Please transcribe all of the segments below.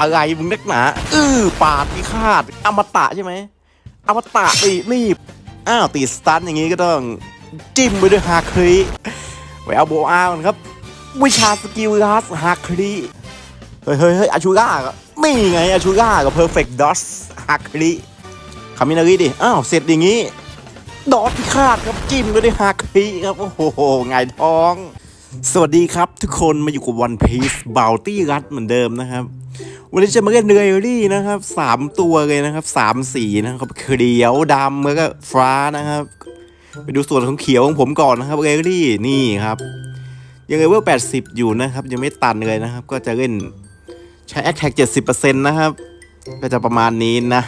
อะไรมึงนักหนาอือปาดพิฆาตอมตะใช่ไหมอมตะตีนี่อ้าวตีสตันอย่างงี้ก็ต้องจิ้มไปด้วยฮาครีไปเอาโบอาร์ก่อนครับ วิชาสกิลลัสฮาครีเฮ้ยเฮ้ยเฮ้ยอาชูร่าก็นี่ไงอาชูร่ากับเพอร์เฟกต์ดอสฮาครีคามินารีดิอ้าวเสร็จอย่างงี้ดอทพิฆาตครับจิ้มก็ได้ฮาครีครับ โอ้โหไงท้อง สวัสดีครับทุกคนมาอยู่กับวันพีซบา u ตี้รัดเหมือนเดิมนะครับ วันนี้จะมาเล่นเรลลี่นะครับสามตัวเลยนะครับสามสีนะครับเขียวดำแล้วก็ฟ้านะครับ ไปดูส่วนของเขียวของผมก่อนนะครับเรลลี่นี่ครับยังเลเวล80อยู่นะครับ ยังไม่ตันเลยนะครับ ก็จะเล่นใช้แอคแท็ก70%นะครับ ก็จะประมาณนี้นะ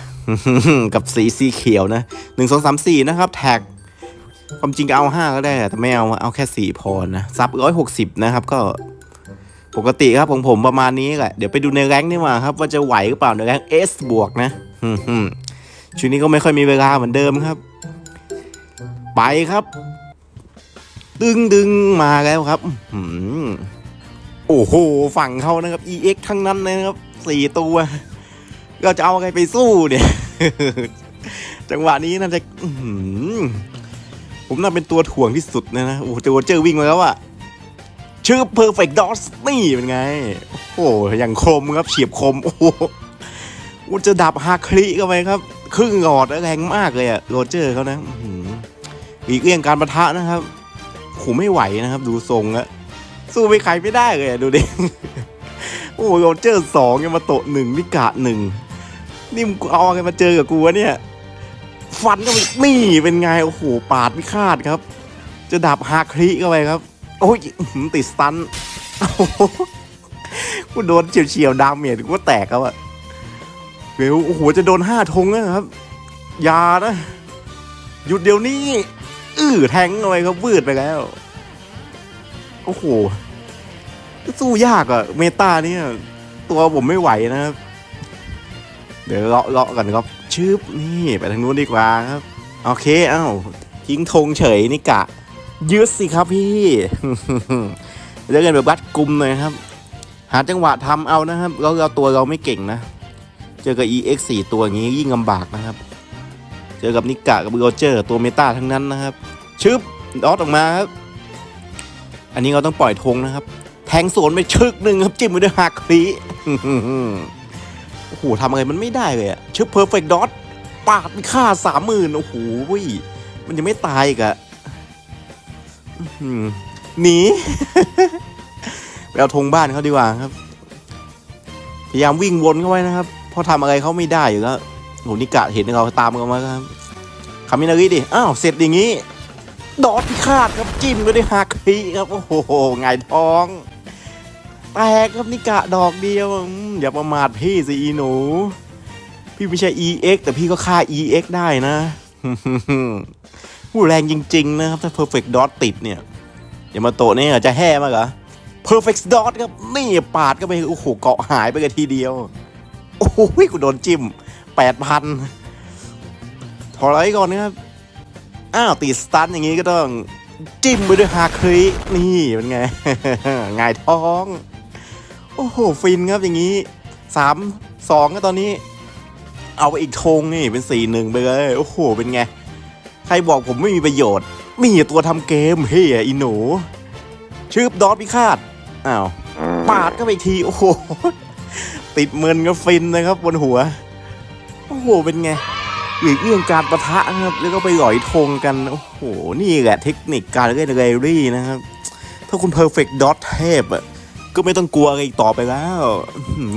กับสีสีเขียวนะหนึ่งสองสามสี่นะครับแท็กความจริงก็เอาห้าก็ได้แต่ไม่เอาเอาแค่สี่พอนะซับร้อยหกสิบนะครับก็ ปกติครับของผมประมาณนี้แหละ เดี๋ยวไปดูในแรงค์นี่มาครับ ว่าจะไหวหรือเปล่าในแรงเอสบวกนะช่วงนี้ก็ไม่ค่อยมีเวลาเหมือนเดิมครับ ไปครับ ดึงดึงมาแล้วครับโอ้โห ฝั่งเขานะครับ EX ทั้งนั้นเลยนะครับสี่ตัวเราจะเอาอะไรไปสู้เนี่ย จังหวะนี้น่าจะผมน่าเป็นตัวถ่วงที่สุดนะนะโอ้โหเจอเจอวิ่งมาแล้วอะ ชื่อ perfect dot นี่เป็นไง โอ้โหอย่างคมครับเฉียบคม โอ้โหอุจะดับฮาคลิเข้าไปครับ ครึ่งหลอดแรงมากเลยอะโรเจอร์เขานะอีกเรื่องการประทะนะครับโหไม่ไหวนะครับ ดูทรงอะสู้ไปใครไม่ได้เลยดูดิโอ้โหโรเจอร์สองยังมาโตะหนึ่งนิกะหนึ่งนี่มึงเอาอะไรมาเจอกับกูวะเนี่ยฟันก็นี่เป็นไงโอ้โหปาดไม่คาดครับ จะดับฮาคลิเข้าไปครับ โอ้ยติดสตันโอ้โหกูโดนเฉียวๆดามเมจกูว่าแตกครับอะเร็วโอ้โหจะโดนห้าธงแล้วครับยานะ หยุดเดี๋ยวนี้อื้อแทงเข้าไปครับวืดไปแล้ว โอ้โหสู้ยากอะเมตาเนี่ย ตัวผมไม่ไหวนะครับ เดี๋ยวเลาะเลาะกันครับชืบนี่ไปทางนู้นดีกว่าครับ โอเค เอ้า ทิ้งธงเฉยนี่กะ ยืดสิครับพี่เล่นกันแบบรัดกลุ่มหน่อยครับ หาจังหวะทำเอานะครับแล้วเราตัวเราไม่เก่งนะ เจอกับ EX 4ตัวอย่างนี้ยิ่งลำบากนะครับ เจอกับนิกะกับโรเจอร์ตัวเมตาทั้งนั้นนะครับ ชึบดอทออกมาครับ อันนี้เราต้องปล่อยธงนะครับ แทงสวนไปชึกหนึ่งครับจิ้มไปด้วยหักคลีโอ้โหทำอะไรมันไม่ได้เลยอะชื่อ perfect dot ปาดมีค่าสามหมื่นโอ้โหมันยังไม่ตายอีกอะ อื้อหือหนี ไปเอาธงบ้านเขาดีกว่าครับ พยายามวิ่งวนเข้าไว้นะครับ เพราะทำอะไรเขาไม่ได้อยู่แล้วโหนี่กะเห็นเขาตามกันมาครับคามินารีดิอ้าวเสร็จอย่างนี้ ดอทพิฆาตครับจิ้มก็ได้ฮาคลีครับโอ้โหไงายท้อง แตกครับนิกะดอกเดียวอืมอย่าประมาทพี่สิอีหนู พี่ไม่ใช่ EX แต่พี่ก็ฆ่า EX ได้นะ ผู้แรงจริง ๆ นะครับ ถ้า perfect dot ติดเนี่ยอย่ามาโตะเนี่ยจะแห่มากเหรอ perfect dot ครับ นี่ปาดก็ไปโอ้โหเกาะหายไปกันทีเดียว โอ้โหกูโดนจิ้มแปดพันถอยก่อนนะครับ อ้าวตีสตันอย่างนี้ก็ต้องจิ้มไปด้วยฮาครีนี่เป็นไงง่ายท้อง โอ้โห ฟินครับอย่างนี้สามสองก็ตอนนี้ เอาไปอีกธงนี่เป็นสี่หนึ่งไปเลย โอ้โห เป็นไง ใครบอกผมไม่มีประโยชน์ มีตัวทำเกมเฮ้ยอีหนูชื่อดอทพิฆาตอ้าวปาดก็ไปที โอ้โห ติดเมินก็ฟินนะครับบนหัว โอ้โห เป็นไงหรือเรื่องการประทะครับ แล้วก็ไปหลอยธงกัน โอ้โห นี่แหละเทคนิคการเล่นเรลลี่นะครับ ถ้าคุณ perfect dot เทพอะก็ไม่ต้องกลัวอะไรอีกต่อไปแล้ว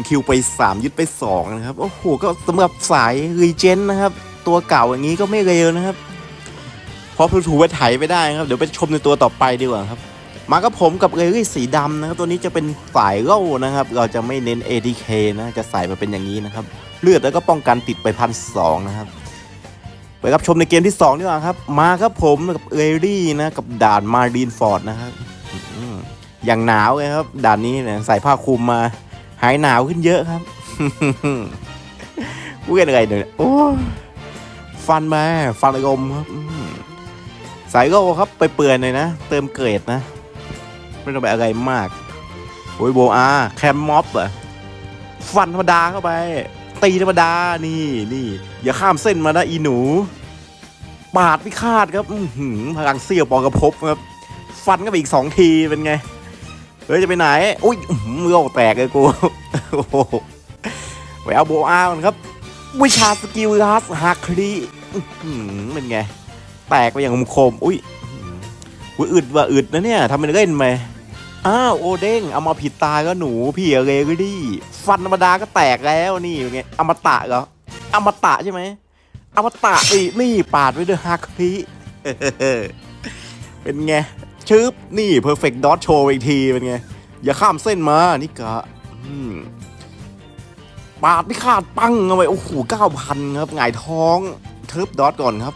คิวไป 3 ยึดไป 2 นะครับ โอ้โห ก็สำหรับสายรีเจนนะครับ ตัวเก่าอย่างนี้ก็ไม่เร็วนะครับ พอถูไปไถไปได้ครับ เดี๋ยวไปชมในตัวต่อไปดีกว่าครับ มากับผมกับเอรี่สีดำนะครับ ตัวนี้จะเป็นสายเล่านะครับ เราจะไม่เน้น ATK นะ จะใส่มาเป็นอย่างนี้นะครับ เลือดแล้วก็ป้องกันติดไปพันสองนะครับ ไปรับชมในเกมที่2ดีกว่าครับ มาครับผมกับเอรี่นะ กับด่านมารีนฟอร์ดนะครับอย่างหนาวเลยครับ ด่านนี้เนี่ยใส่ผ้าคลุมมา หายหนาวขึ้นเยอะครับพูดกันอะไรเนี่ยโอ้ฟันมา ฟันลมครับอืม สายโลครับไปเปื่อยหน่อยนะ เติมเกรดนะ ไม่ต้องไปอะไรมากโอ้ยโบอาแคมม็อบอะฟันธรรมดาเข้าไป ตีธรรมดานี่นี่อย่าข้ามเส้นมานะอีหนู ปาดพิฆาตครับหือพลังเสี้ยวปอกระพบครับ ฟันก็ไปอีกสองทีเป็นไงเฮ้ยจะไปไหนอุ้ยหืมือออกแตกเลยกูโอ้โหไปเอาโบอามันครับ วิชาสกิลลัสฮักคลีเป็นไง แตกไปอย่างคมๆอุ้ยอุ้ยอึดว่ะอึดนะเนี่ยทำเป็นเล่นไหมอ้าวโอเด้งเอามาผิดตาก็หนูพี่เรกดี้ฟันธรรมดาก็แตกแล้วนี่เป็นไงอมตะเหรออมตะใช่ไหมอมตะนี่นี่ปาดไว้ด้วยฮักคลีเป็นไงชึบนี่เพอร์เฟกต์ดอทโชว์อีกทีเป็นไง อย่าข้ามเส้นมานี่กะปาดไม่ขาดปังเอาไว้โอ้โหเก้าพันครับหงายท้องเทิร์ฟดอทก่อนครับ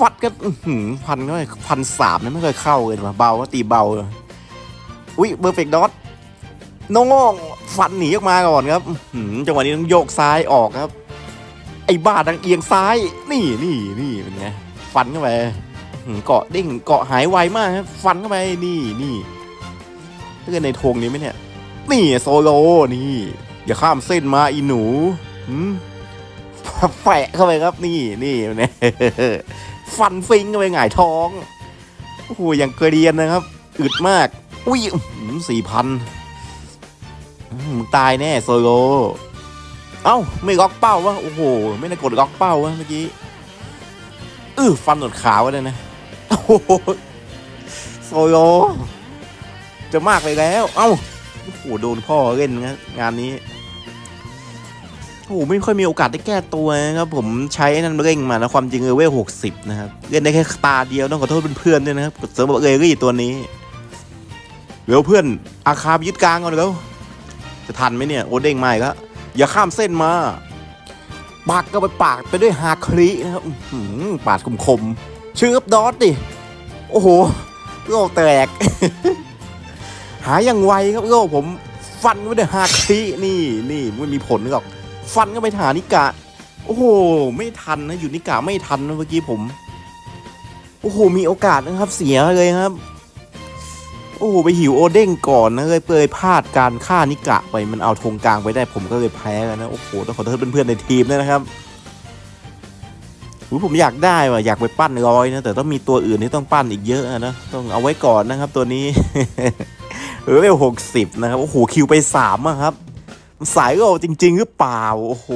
ฟัดก็หือพันก็พันสามนะไม่เคยเข้าเลยว่เบาก็ตีเบาอุ้ยเบอร์เฟกดอทน้องฟันหนีออกมาก่อนครับหือจังหวะนี้ต้องโยกซ้ายออกครับ ไอ้บ้าดังเอียงซ้าย นี่นี่นี่เป็นไงฟันเข้าไปเกาะเด้งเกาะหายไวมากครับฟันเข้าไปนี่นี่เลื่อนในธงนี้ไหมเนี่ย นี่โซโลนี่ อย่าข้ามเส้นมาอีหนูหืมแฝะเข้าไปครับนี่นี่เนี่ย ฟันฟิงไปหงายท้องโอ้โหอย่างเกรียนนะครับอึดมาก อุ้ยสี่พันมึงตายแน่โซโล เอ้า ไม่ล็อกเป้าวะโอ้โห ไม่ได้กดล็อกเป้าวะเมื่อกี้เออฟันหนวดขาวเลยนะโอ้โหโซโล จะมากไปแล้ว เอ้าโอ้โหโดนพ่อเล่นนะงานนี้ โอ้โหไม่ค่อยมีโอกาสได้แก้ตัวนะครับ ผมใช้นั่นเร่งมานะความจริงเอเวลหกสิบนะครับเล่นได้แค่ตาเดียวต้องขอโทษเพื่อนๆด้วยนะครับเสริมบอกเอรี่ตัวนี้เร็วเพื่อนอาคาบยึดกลางก่อนเร็วจะทันไหมเนี่ยโอเด้งมาอีกแล้วอย่าข้ามเส้นมาปากก็ไปปากไปด้วยฮาคลีนะครับหือปาดคมๆชื่ออับดอสดิโอ้โหโลกแตก หาอย่างไวครับโลกผมฟันไปด้วยฮาคลีนี่นี่ไม่มีผลหรอก ฟันก็ไปหานิกะ โอ้โห ไม่ทันนะอยู่นิกะไม่ทันนะเมื่อกี้ผม โอ้โห มีโอกาสนะครับเสียเลยครับ โอ้โห ไปหิวโอเด้งก่อนนะเลยเปยพลาดการฆ่านิกะไปมันเอาธงกลางไปได้ผมก็เลยแพ้กันนะโอ้โหต้องขอโทษเพื่อนๆในทีมด้วยนะครับอุ๊ยผมอยากได้ว่ะอยากไปปั้นร้อยนะแต่ต้องมีตัวอื่นที่ต้องปั้นอีกเยอะนะต้องเอาไว้ก่อนนะครับตัวนี้เออเวลหกสิบนะครับโอ้โหคิวไปสามอะครับ สายก็จริง ๆ หรือเปล่า โอ้โห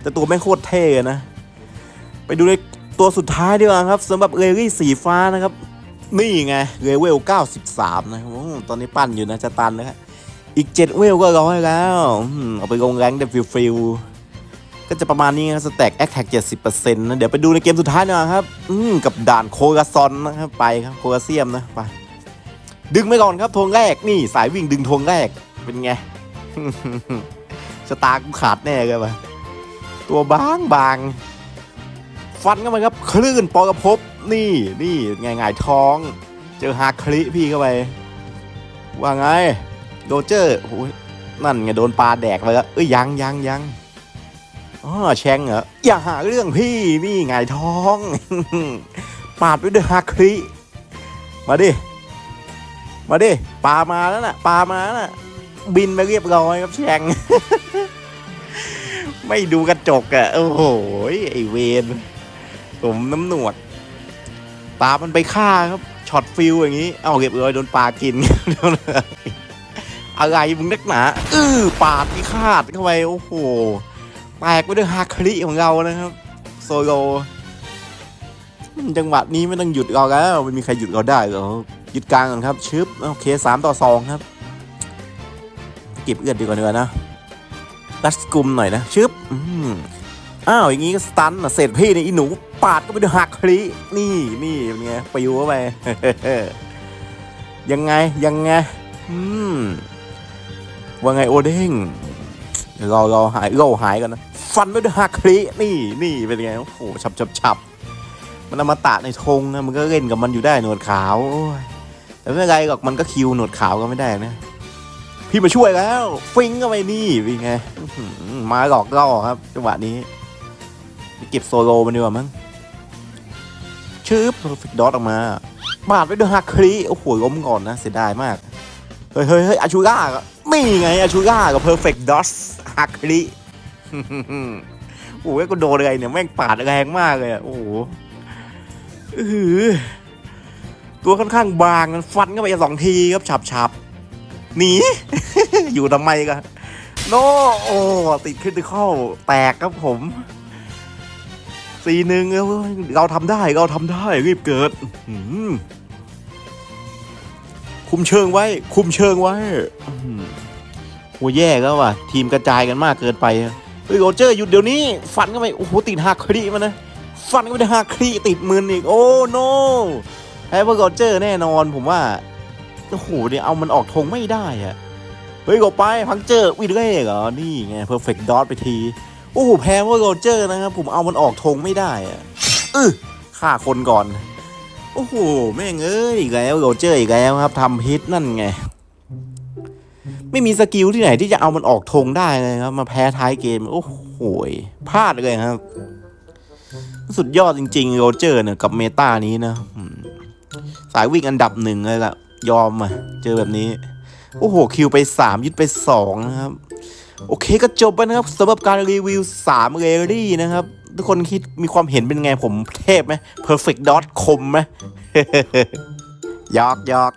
แต่ตัวแม่งโคตรเท่นะ ไปดูในตัวสุดท้ายดีกว่าครับสำหรับเรลี่สีฟ้านะครับ นี่ไงเลเวล 93 นะครับโอ้ตอนนี้ปั้นอยู่นะจะตันนะครับอีก 7 เวลก็ร้อยแล้วเอาไปลงแรงเดฟิลฟิลก็จะประมาณนี้นะสแต็กแอคแท็ก70%นะ เดี๋ยวไปดูในเกมสุดท้ายหนะครับ อืมกับด่านโคกาซอนนะครับ ไปครับโคกาเซียมนะ ไป ดึงไปก่อนครับธงแรก นี่สายวิ่งดึงธงแรก เป็นไง สตาร์กูขาดแน่เลยปะตัวบางบางฟันเข้าไปครับคลื่นปอกระพบนี่นี่ไงไงายท้อง เจอฮาคลิพี่เข้าไป ว่าไงโดเจอร์โอ้ยนั่นไงโดนปลาแดกไปแล้วเอ้ยยังยังยังอ๋อแชงเหรออย่าหาเรื่องพี่นี่ไงายท้อง ปาดไปด้วยฮาคลิมาดิ มาดิปลามาแล้วน่ะปลามาแล้วน่ะ บินไปเรียบร้อยครับแชง ไม่ดูกระจกอะโอ้โห ไอเวนผมน้ำหนวดปลามันไปฆ่าครับ ช็อตฟิลอย่างนี้ เอาเรียบร้อยโดนปลากิน อะไรมึงนักหนาเออปาดที่คาดเข้าไป โอ้โห แตกไปด้วยฮาคลิของเรานะครับ โซโลจังหวะนี้ไม่ต้องหยุดเราแล้วไม่มีใครหยุดเราได้หรอหยุดกลางก่อนครับ ชึบ โอเคสามต่อสองครับ เก็บเอื้อนดีกว่าเนื้อนะรัดกุมหน่อยนะชึบอ้าวอย่างงี้ก็สตันอะเสร็จพี่นี่อีหนูปาดก็ไปดูหักคลีนี่นี่เป็นไงปลิวเข้าไปยังไงยังไงอืมว่าไงโอเด้งเดี๋ยวรอรอหายโราหายกันนะฟันไปด้วยหักคลีนี่นี่เป็นไงโอ้โหฉับฉับฉับมันเอามาตะในธงนะมันก็เล่นกับมันอยู่ได้หนวดขาวแต่ไม่เป็นไรหรอกมันก็คิวหนวดขาวก็ไม่ได้นะ พี่มาช่วยแล้ว ฟิงเข้าไปนี่เป็นไงมาหลอกล่อครับ จังหวะนี้ไปเก็บโซโลมันดีกว่ามั้งชืบฟิกดอทออกมาบาดไปด้วยฮักคลีโอ้โหล้มก่อนนะเสียดายมาก เฮ้ยเฮ้ยเฮ้ยอาชูร่านี่ไงอาชูย่ากับเพอร์เฟกต์ดอสฮักลิโอ้ยก็โดนอะไรเนี่ยแม่งปาดแรงมากเลยอะโอ้โหอื้ออตัวค่อนข้างบางมันฟันเข้าไปสองทีครับฉับฉับๆ หนี อยู่ทำไมกันโนโอ้ติดขึ้นเข้าแตกครับผมสีหนึ่งเอ้ยเราทำได้เราทำได้รีบเกิดคุมเชิงไว้ คุมเชิงไว้หือโอ้แย่แล้วว่ะ ทีมกระจายกันมากเกินไปเฮ้ยโรเจอร์หยุดเดี๋ยวนี้ ฟันเข้าไปโอ้โหติดหักครีมันนะฟันเข้าไปในหักครีติดมืออีก โอ้โนแพ้พวกโรเจอร์แน่นอนผมว่า โอ้โหเนี่ยเอามันออกธงไม่ได้อะเฮ้ยก็ไปพังเจอร์วิดเล่เหรอนี่ไงเพอร์เฟกต์ดอทไปทีโอ้โหแพ้พวกโรเจอร์นะครับผมเอามันออกธงไม่ได้อะเออฆ่าคนก่อน โอ้โหแม่งเอ้ยอีกแล้วโรเจอร์อีกแล้วครับทำฮิตนั่นไง ไม่มีสกิลที่ไหนที่จะเอามันออกธงได้เลยครับ มาแพ้ท้ายเกม โอ้โหพลาดเลยครับ สุดยอดจริงๆโรเจอร์เนี่ยกับเมตานี้นะสายวิ่งอันดับหนึ่งเลยล่ะ ยอมอะ เจอแบบนี้ โอ้โห คิวไป 3 ยึดไป 2 นะครับ โอเคก็จบไปนะครับสำหรับการรีวิว 3 เรลี่นะครับ ทุกคนคิดมีความเห็นเป็นไงผมเทพไหม perfect dot คมไหมยอกยอก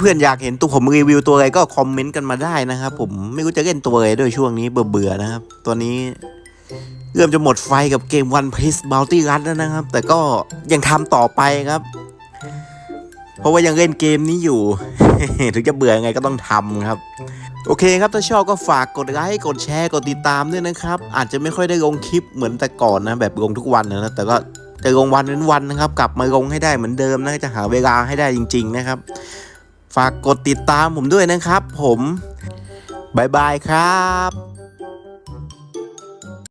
เพื่อนๆอยากเห็นตัวผมรีวิวตัวอะไรก็คอมเมนต์กันมาได้นะครับ ผมไม่รู้จะเล่นตัวอะไรด้วยช่วงนี้เบื่อๆนะครับ ตัวนี้เริ่มจะหมดไฟกับเกม One Piece Bounty Run แล้วนะครับ แต่ก็ยังทำต่อไปครับ เพราะว่ายังเล่นเกมนี้อยู่ ถึงจะเบื่อไงก็ต้องทำครับ โอเคครับถ้าชอบก็ฝากกดไลค์กดแชร์กดติดตามด้วยนะครับ อาจจะไม่ค่อยได้ลงคลิปเหมือนแต่ก่อนนะ แบบลงทุกวันนะแต่ก็จะลงวันเว้นวันนะครับ กลับมาลงให้ได้เหมือนเดิมนะจะหาเวลาให้ได้จริง ๆ นะครับ ฝากกดติดตามผมด้วยนะครับ ผมบายบายครับ